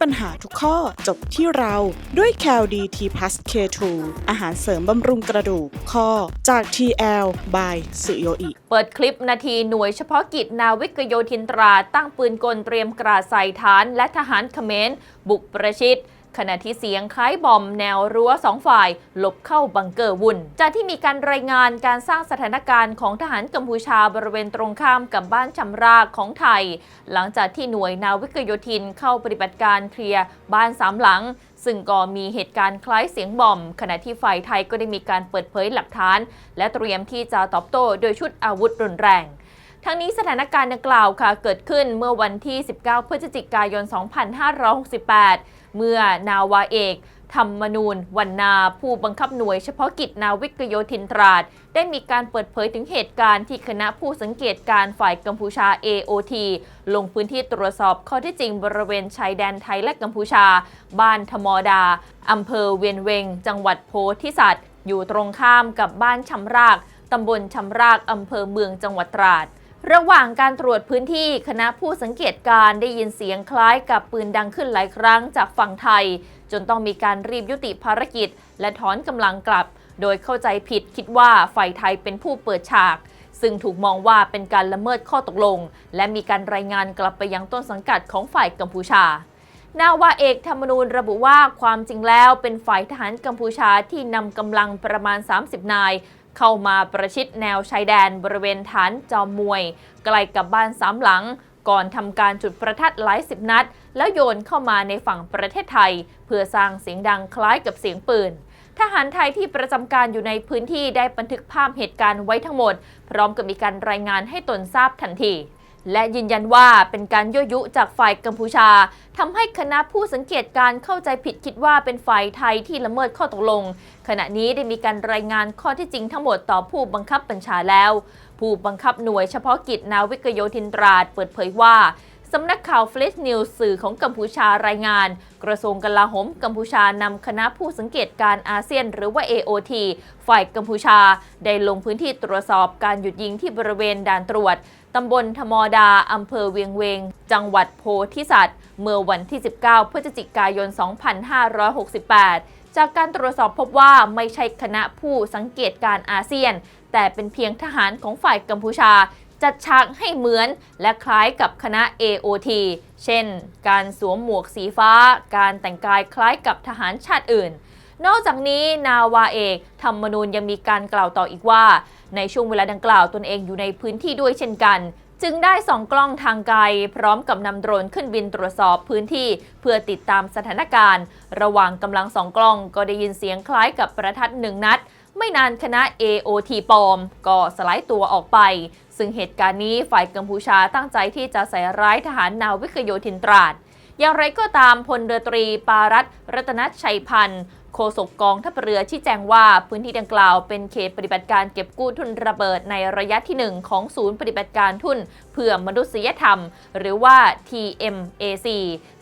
ปัญหาทุกข้อจบที่เราด้วย c a l d t p l u s K2 อาหารเสริมบำรุงกระดูกข้อจาก TL by สุโยอิ เปิดคลิปนาทีหน่วยเฉพาะกิจนาวิกโยธินตราตั้งปืนกลเตรียมกราดใส่ฐานและทหารเขมรบุกประชิด ขณะที่เสียงคล้ายบอมแนวรั้วสองฝ่ายหลบเข้าบังเกอร์วุ่น จากที่มีการรายงานการสร้างสถานการณ์ของทหารกัมพูชาบริเวณตรงข้ามกับบ้านชำรากของไทย หลังจากที่หน่วยนาวิกโยธินเข้าปฏิบัติการเคลียร์บ้านสามหลังซึ่งก็มีเหตุการณ์คล้ายเสียงบอม ขณะที่ฝ่ายไทยก็ได้มีการเปิดเผยหลักฐาน และเตรียมที่จะตอบโต้โดยชุดอาวุธรุนแรงทั้งนี้สถานการณ์ดังกล่าวค่ะเกิดขึ้นเมื่อวันที่ 19 พฤศจิกายน 2568 เมื่อนาวาเอกธรรมนูญวันนาผู้บังคับหน่วยเฉพาะกิจนาวิกโยธินตราด ได้มีการเปิดเผยถึงเหตุการณ์ที่คณะผู้สังเกตการฝ่ายกัมพูชา AOT ลงพื้นที่ตรวจสอบข้อที่จริงบริเวณชายแดนไทยและกัมพูชา บ้านธมอดา อำเภอเวียนเวง จังหวัดโพธิสัตว์ อยู่ตรงข้ามกับบ้านชำราก ตำบลชำราก อำเภอเมืองจังหวัดตราด ระหว่างการตรวจพื้นที่คณะผู้สังเกตการได้ยินเสียงคล้ายกับปืนดังขึ้นหลายครั้งจากฝั่งไทย จนต้องมีการรีบยุติภารกิจ และถอนกำลังกลับ โดยเข้าใจผิดคิดว่าฝ่ายไทยเป็นผู้เปิดฉาก ซึ่งถูกมองว่าเป็นการละเมิดข้อตกลง และมีการรายงานกลับไปยังต้นสังกัดของฝ่ายกัมพูชานาวาเอกธรรมนูญระบุว่าความจริงแล้วเป็นฝ่ายทหารกัมพูชาที่นำกำลังประมาณ 30 นาย เข้ามาประชิดแนวชายแดนบริเวณฐานจอมมวย ใกล้กับบ้านสามหลัง ก่อนทำการจุดประทัดหลายสิบนัด แล้วโยนเข้ามาในฝั่งประเทศไทย เพื่อสร้างเสียงดังคล้ายกับเสียงปืนทหารไทยที่ประจำการอยู่ในพื้นที่ได้บันทึกภาพเหตุการณ์ไว้ทั้งหมด พร้อมกับมีการรายงานให้ตนทราบทันที และยืนยันว่าเป็นการยั่วยุจากฝ่ายกัมพูชาทำให้คณะผู้สังเกตการเข้าใจผิดคิดว่าเป็นฝ่ายไทยที่ละเมิดข้อตกลง ขณะนี้ได้มีการรายงานข้อที่จริงทั้งหมดต่อผู้บังคับบัญชาแล้ว ผู้บังคับหน่วยเฉพาะกิจนาวิกโยธินตราดเปิดเผยว่า สำนักข่าวเฟลชนิวส์สื่อของกัมพูชารายงาน กระทรวงกลาโหมกัมพูชานำคณะผู้สังเกตการอาเซียนหรือว่า AOT ฝ่ายกัมพูชา ได้ลงพื้นที่ตรวจสอบการหยุดยิงที่บริเวณด่านตรวจตำบลธมอดา อำเภอเวียงเวง จังหวัดโพธิสัตว์ เมื่อวันที่ 19 พฤศจิกายน 2568 จากการตรวจสอบพบว่าไม่ใช่คณะผู้สังเกตการอาเซียน แต่เป็นเพียงทหารของฝ่ายกัมพูชา จัดฉากให้เหมือนและคล้ายกับคณะ AOT เช่น การสวมหมวกสีฟ้า การแต่งกายคล้ายกับทหารชาติอื่น นอกจากนี้นาวาเอกธรรมนูญยังมีการกล่าวต่ออีกว่า ในช่วงเวลาดังกล่าวตนเองอยู่ในพื้นที่ด้วยเช่นกัน จึงได้ส่องกล้องทางไกล พร้อมกับนำโดรนขึ้นบินตรวจสอบพื้นที่เพื่อติดตามสถานการณ์ ระหว่างกำลังส่องกล้องก็ได้ยินเสียงคล้ายกับประทัดหนึ่งนัดไม่นานคณะ AOT ปลอม ก็สลายตัวออกไป ซึ่งเหตุการณ์นี้ฝ่ายกัมพูชาตั้งใจที่จะใส่ร้ายทหารนาวิกโยธินตราด อย่างไรก็ตามพลเรือตรีปารัตรัตนชัยพันธ์โฆษกกองทัพเรือชี้แจงว่าพื้นที่ดังกล่าวเป็นเขตปฏิบัติการเก็บกู้ทุนระเบิดในระยะที่ 1 ของศูนย์ปฏิบัติการทุนเพื่อมนุษยธรรม หรือว่า TMAC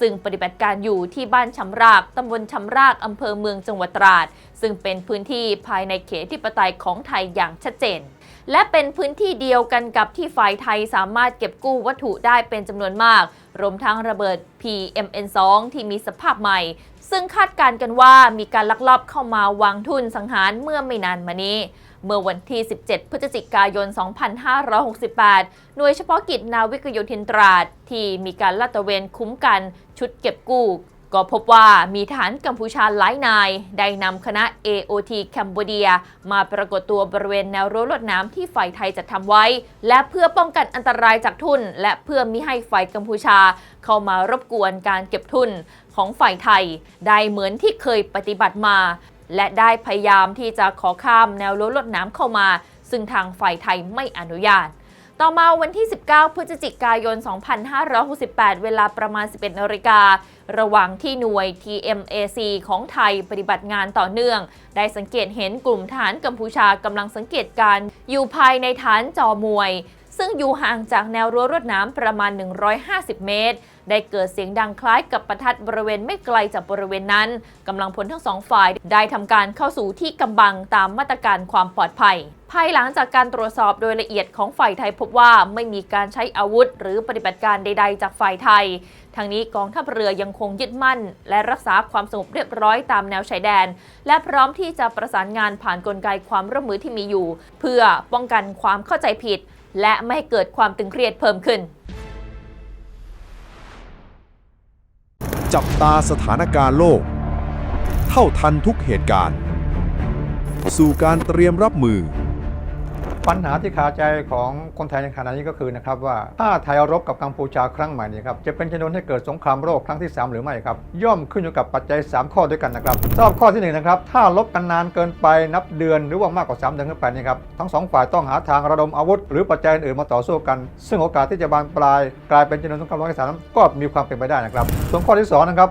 ซึ่งปฏิบัติการอยู่ที่บ้านชำรากตำบลชำรากอำเภอเมืองจังหวัดตราด ซึ่งเป็นพื้นที่ภายในเขตที่ปไตยของไทยอย่างชัดเจน และเป็นพื้นที่เดียวกันกับที่ฝ่ายไทยสามารถเก็บกู้วัตถุได้เป็นจำนวนมาก รวมทั้งระเบิด PMN2 ที่มีสภาพใหม่ ซึ่งคาดการณ์กันว่ามีการลักลอบเข้ามาวางทุนสังหารเมื่อไม่นานมานี้ เมื่อวันที่ 17 พฤศจิกายน 2568 หน่วยเฉพาะกิจนาวิกโยธินตราด ที่มีการลาดตระเวนคุ้มกันชุดเก็บกู้ ก็พบว่ามีฐานกัมพูชาหลายนาย ได้นำคณะ AOT แคนเบเดีย มาปรากฏตัวบริเวณแนวรั้วลวดน้ำที่ฝ่ายไทยจัดทำไว้ และเพื่อป้องกันอันตรายจากทุน และเพื่อมิให้ฝ่ายกัมพูชา เข้ามารบกวนการเก็บทุนของฝ่ายไทย ได้เหมือนที่เคยปฏิบัติมา และได้พยายามที่จะขอข้ามแนวรั้วลวดน้ำเข้ามา ซึ่งทางฝ่ายไทยไม่อนุญาต ต่อมาวันที่ 19 พฤศจิกายน 2568 เวลาประมาณ 11นาฬิการะหว่างที่หน่วย TMAC ของไทยปฏิบัติงานต่อเนื่อง ได้สังเกตเห็นกลุ่มฐานกัมพูชากำลังสังเกตการอยู่ภายในฐานจอมวย ซึ่งอยู่ห่างจากแนวรั้วรวดน้ำประมาณ 150 เมตร ได้เกิดเสียงดังคล้ายกับประทัดบริเวณไม่ไกลจากบริเวณนั้นกำลังพลทั้งสองฝ่ายได้ทำการเข้าสู่ที่กำบังตามมาตรการความปลอดภัย ภายหลังจากการตรวจสอบโดยละเอียดของฝ่ายไทยพบว่าไม่มีการใช้อาวุธ หรือปฏิบัติการใด ๆ จากฝ่ายไทย ทางนี้กองทัพเรือยังคงยึดมั่น และรักษาความสงบเรียบร้อยตามแนวชายแดน และพร้อมที่จะประสานงานผ่านกลไกความร่วมมือที่มีอยู่ เพื่อป้องกันความเข้าใจผิด และไม่ให้เกิดความตึงเครียดเพิ่มขึ้น จับตาสถานการณ์โลก เท่าทันทุกเหตุการณ์ สู่การเตรียมรับมือ ปัญหาที่คาใจของคนไทยในขณะนี้ก็คือนะครับว่าถ้าไทยรบกับกัมพูชาครั้งใหม่นี้ครับจะเป็นชนวนให้เกิดสงครามโลกครั้งที่ 3 หรือไม่ครับ ย่อมขึ้นอยู่กับปัจจัย 3 ข้อด้วยกันนะครับสำหรับข้อที่1นะครับถ้ารบกันนานเกินไปนับเดือนหรือว่ามากกว่า 3 เดือนขึ้นไปนี่ครับทั้งสองฝ่ายต้องหาทางระดมอาวุธ หรือปัจจัยอื่นมาต่อสู้กัน ซึ่งโอกาสที่จะบานปลาย กลายเป็นชนวนสงครามโลกที่สามนั้ก็มีความเป็นไปได้นะครับส่วนข้อที่สองนะครับ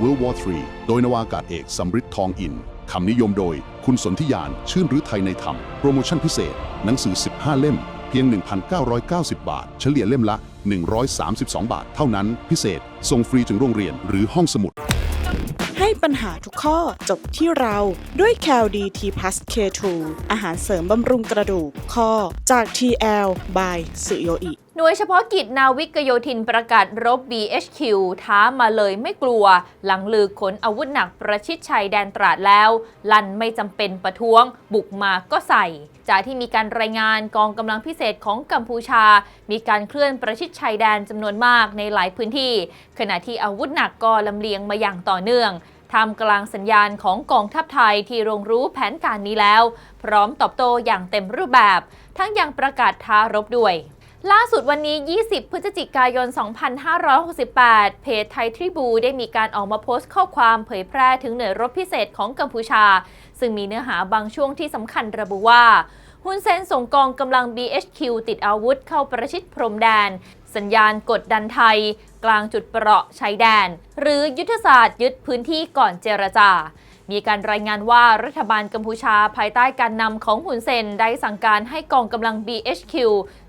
World War III โดยนวากาศเอกสำริดทองอินคำนิยมโดยคุณสนธิยานชื่นรือไทยในธรรม โปรโมชั่นพิเศษ หนังสือ 15 เล่ม เพียง 1,990 บาท เฉลี่ยเล่มละ 132 บาท เท่านั้นพิเศษ ส่งฟรีถึงโรงเรียนหรือห้องสมุด ให้ปัญหาทุกข้อจบที่เราด้วย c a l d t plus K2 อาหารเสริมบำรุงกระดูกข้อจาก TL by สุโยอิ หน่วยเฉพาะกิจนาวิกโยธินประกาศรบ BHQ ท้ามาเลยไม่กลัว หลังลือขนอาวุธหนักประชิดชายแดนตราดแล้ว ลันไม่จำเป็นประท้วง บุกมาก็ใส่ จากที่มีการรายงานกองกำลังพิเศษของกัมพูชา มีการเคลื่อนประชิดชายแดนจำนวนมากในหลายพื้นที่ ขณะที่อาวุธหนักก็ลำเลียงมาอย่างต่อเนื่องท่ามกลางสัญญาณของกองทัพไทยที่รงรู้แผนการนี้แล้ว พร้อมตอบโต้อย่างเต็มรูปแบบ ทั้งยังประกาศท้ารบด้วย ล่าสุดวันนี้ 20 พฤศจิกายน 2568 เพจไทยทริบูได้มีการออกมาโพสต์ข้อความเผยแพร่ถึงหน่วยรบพิเศษของกัมพูชา ซึ่งมีเนื้อหาบางช่วงที่สำคัญระบุว่าฮุนเซนส่งกองกำลัง BHQ ติดอาวุธเข้าประชิดพรมแดน สัญญาณกดดันไทย กลางจุดเปราะชายแดน หรือยุทธศาสตร์ยึดพื้นที่ก่อนเจรจามีการรายงานว่ารัฐบาลกัมพูชาภายใต้การนำของฮุนเซนได้สั่งการให้กองกำลัง BHQ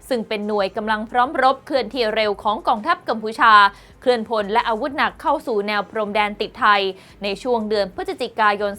ซึ่งเป็นหน่วยกำลังพร้อมรบเคลื่อนที่เร็วของกองทัพกัมพูชา เคลื่อนพลและอาวุธหนักเข้าสู่แนวพรมแดนติดไทย ในช่วงเดือนพฤศจิกายน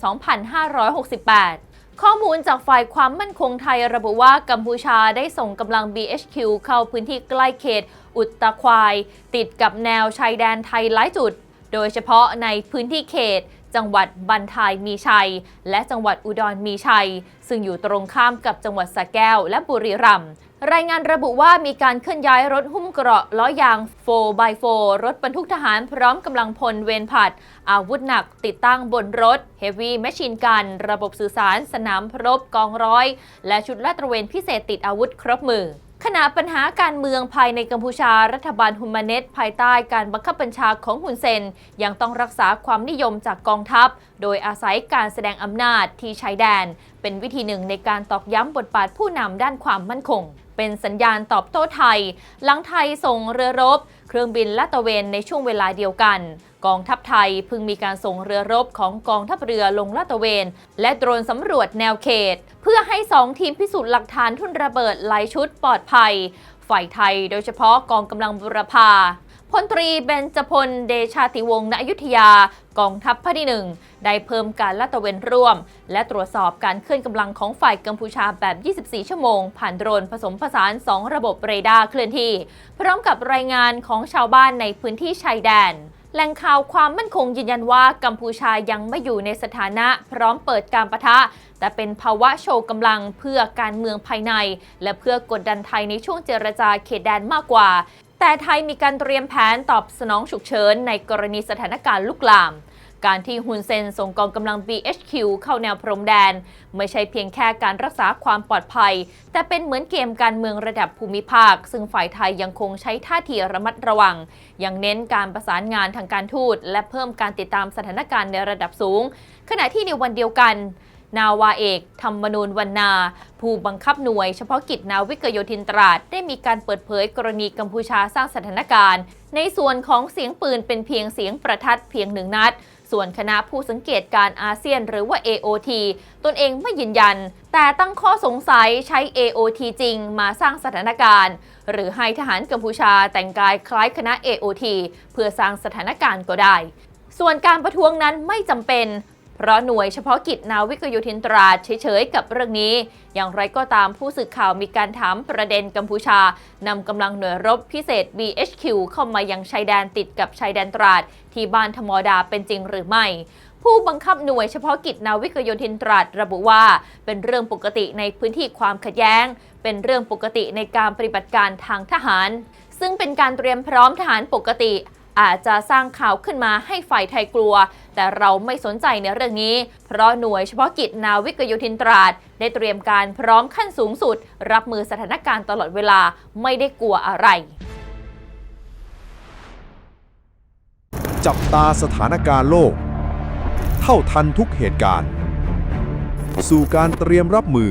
2568ข้อมูลจากฝ่ายความมั่นคงไทยระบุว่ากัมพูชาได้ส่งกำลัง BHQ เข้าพื้นที่ใกล้เขต อุตตะควาย ติดกับแนวชายแดนไทยหลายจุด โดยเฉพาะในพื้นที่เขต จังหวัดบันทายมีชัย และจังหวัดอุดรมีชัย ซึ่งอยู่ตรงข้ามกับจังหวัดสระแก้วและบุรีรัมย์รายงานระบุว่ามีการเคลื่อนย้ายรถหุ้มเกราะล้อยาง 4x4 รถบรรทุกทหารพร้อมกำลังพลเวนผัด อาวุธหนักติดตั้งบนรถ Heavy Machine Gun ระบบสื่อสาร สนามรบกองร้อย และชุดลาดตระเวนพิเศษติดอาวุธครบมือ ขณะปัญหาการเมืองภายในกัมพูชารัฐบาลฮุนมาเนตภายใต้การบังคับบัญชาของฮุนเซน ยังต้องรักษาความนิยมจากกองทัพ โดยอาศัยการแสดงอำนาจที่ชายแดน เป็นวิธีหนึ่งในการตอกย้ำบทบาทผู้นำด้านความมั่นคง เป็นสัญญาณตอบโต้ไทย หลังไทยส่งเรือรบ เครื่องบินลาดตระเวนในช่วงเวลาเดียวกัน กองทัพไทยพึงมีการส่งเรือรบของกองทัพเรือลงลาดตระเวน และโดรนสำรวจแนวเขต เพื่อให้สองทีมพิสูจน์หลักฐานทุนระเบิดหลายชุดปลอดภัย ฝ่ายไทยโดยเฉพาะกองกำลังบุรพา พลตรีเบญจพลเดชาติวงศ์ณอยุธยากองทัพภาคที่หนึ่งได้เพิ่มการลาดตระเวนร่วม และตรวจสอบการเคลื่อนกำลังของฝ่ายกัมพูชาแบบ 24 ชั่วโมง ผ่านโดรนผสมผสาน 2 ระบบเรดาร์เคลื่อนที่ พร้อมกับรายงานของชาวบ้านในพื้นที่ชายแดนแหล่งข่าวความมั่นคงยืนยันว่ากัมพูชายังไม่อยู่ในสถานะพร้อมเปิดการประทะ แต่เป็นภาวะโชว์กำลังเพื่อการเมืองภายใน และเพื่อกดดันไทยในช่วงเจรจาเขตแดนมากกว่า แต่ไทยมีการเตรียมแผนตอบสนองฉุกเฉินในกรณีสถานการณ์ลุกลาม การที่ฮุนเซนส่งกองกำลัง BHQ เข้าแนวพรมแดน ไม่ใช่เพียงแค่การรักษาความปลอดภัย แต่เป็นเหมือนเกมการเมืองระดับภูมิภาค ซึ่งฝ่ายไทยยังคงใช้ท่าทีระมัดระวัง ยังเน้นการประสานงานทางการทูต และเพิ่มการติดตามสถานการณ์ในระดับสูง ขณะที่ในวันเดียวกัน นาวาเอกธรรมนูญวรรณาผู้บังคับหน่วยเฉพาะกิจนาวิกโยธินตราด ได้มีการเปิดเผยกรณีกัมพูชาสร้างสถานการณ์ ในส่วนของเสียงปืนเป็นเพียงเสียงประทัดเพียงหนึ่งนัด ส่วนคณะผู้สังเกตการอาเซียนหรือว่า AOT ตนเองไม่ยืนยัน แต่ตั้งข้อสงสัยใช้ AOT จริงมาสร้างสถานการณ์ หรือให้ทหารกัมพูชาแต่งกายคล้ายคณะ AOT เพื่อสร้างสถานการณ์ก็ได้ส่วนการประท้วงนั้นไม่จำเป็น เพราะหน่วยเฉพาะกิจนาวิกโยธินตราดเฉยๆกับเรื่องนี้ อย่างไรก็ตามผู้สื่อข่าวมีการถามประเด็นกัมพูชานำกำลังหน่วยรบพิเศษ BHQ เข้ามายังชายแดนติดกับชายแดนตราดที่บ้านธมอดาเป็นจริงหรือไม่ผู้บังคับหน่วยเฉพาะกิจนาวิกโยธินตราดระบุว่า เป็นเรื่องปกติในพื้นที่ความขัดแย้ง เป็นเรื่องปกติในการปฏิบัติการทางทหาร ซึ่งเป็นการเตรียมพร้อมทหารปกติ อาจจะสร้างข่าวขึ้นมาให้ฝ่ายไทยกลัว แต่เราไม่สนใจในเรื่องนี้ เพราะหน่วยเฉพาะกิจนาวิกโยธินตราด ได้เตรียมการพร้อมขั้นสูงสุด รับมือสถานการณ์ตลอดเวลาไม่ได้กลัวอะไร จับตาสถานการณ์โลก เท่าทันทุกเหตุการณ์ สู่การเตรียมรับมือ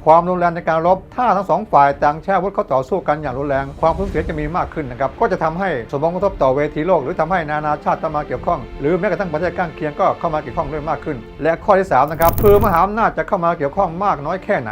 ความรุนแรงในการรบ ถ้าทั้งสองฝ่ายต่างแช่วุธเข้าต่อสู้กันอย่างรุนแรง ความสูญเสียจะมีมากขึ้นนะครับ ก็จะทำให้สมองกระทบต่อเวทีโลก หรือทำให้นานาชาติตามาเกี่ยวข้อง หรือแม้กระทั่งประเทศข้างเคียงก็เข้ามาเกี่ยวข้องด้วยมากขึ้น และข้อที่สามนะครับคือมหาอำนาจจะเข้ามาเกี่ยวข้องมากน้อยแค่ไหน